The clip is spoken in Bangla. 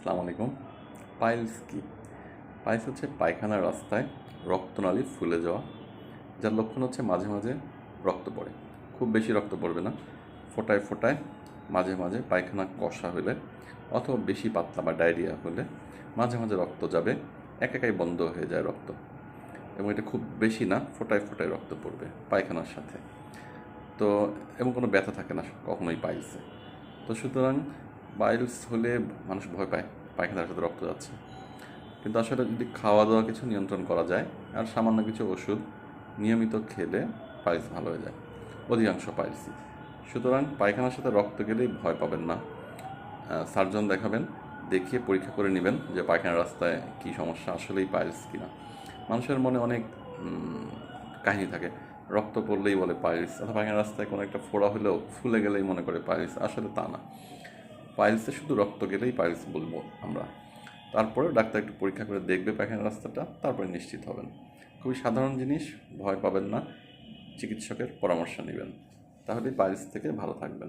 আসসালামু আলাইকুম। পাইলস কি? পাইলস হচ্ছে পায়খানার রাস্তায় রক্তনালী ফুলে যাওয়া, যার লক্ষণ হচ্ছে মাঝে মাঝে রক্ত পড়ে। খুব বেশি রক্ত পড়বে না। ফোটায় ফোটায় মাঝে মাঝে পায়খানা কষা হলে অথবা বেশি পাতলা বা ডায়রিয়া হলে মাঝে মাঝে রক্ত যাবে, এক একাই বন্ধ হয়ে যায় রক্ত। এবং এটা খুব বেশি না, ফোটায় ফোটায় রক্ত পড়বে পায়খানার সাথে। তো এবং কোনো ব্যথা থাকে না কখনোই পাইলসে। তো সুতরাং পাইলস হলে মানুষ ভয় পায়, পায়খানার সাথে রক্ত যাচ্ছে। কিন্তু আসলে যদি খাওয়া দাওয়া কিছু নিয়ন্ত্রণ করা যায়, আর সামান্য কিছু ওষুধ নিয়মিত খেলে পাইলস ভালো হয়ে যায়। অধিকাংশ পাইলসই সুতরাং পায়খানার সাথে রক্ত গেলেই ভয় পাবেন না। সার্জন দেখাবেন, দেখিয়ে পরীক্ষা করে নেবেন যে পায়খানার রাস্তায় কী সমস্যা, আসলেই পাইলস কিনা। মানুষের মনে অনেক কাহিনী থাকে। রক্ত পড়লেই বলে পাইলস অথবা পায়খানার রাস্তায় কোনো একটা ফোড়া হলেও ফুলে গেলেই মনে করে পাইলস আসলে তা না। পাইলসে শুধু রক্ত গেলেই পাইলস বলব আমরা। তারপরে ডাক্তার একটু পরীক্ষা করে দেখবে পায়খানার রাস্তাটা, তারপরে নিশ্চিত হবেন। খুবই সাধারণ জিনিস, ভয় পাবেন না, চিকিৎসকের পরামর্শ নেবেন। তাহলে পাইলস থেকে ভালো থাকবেন।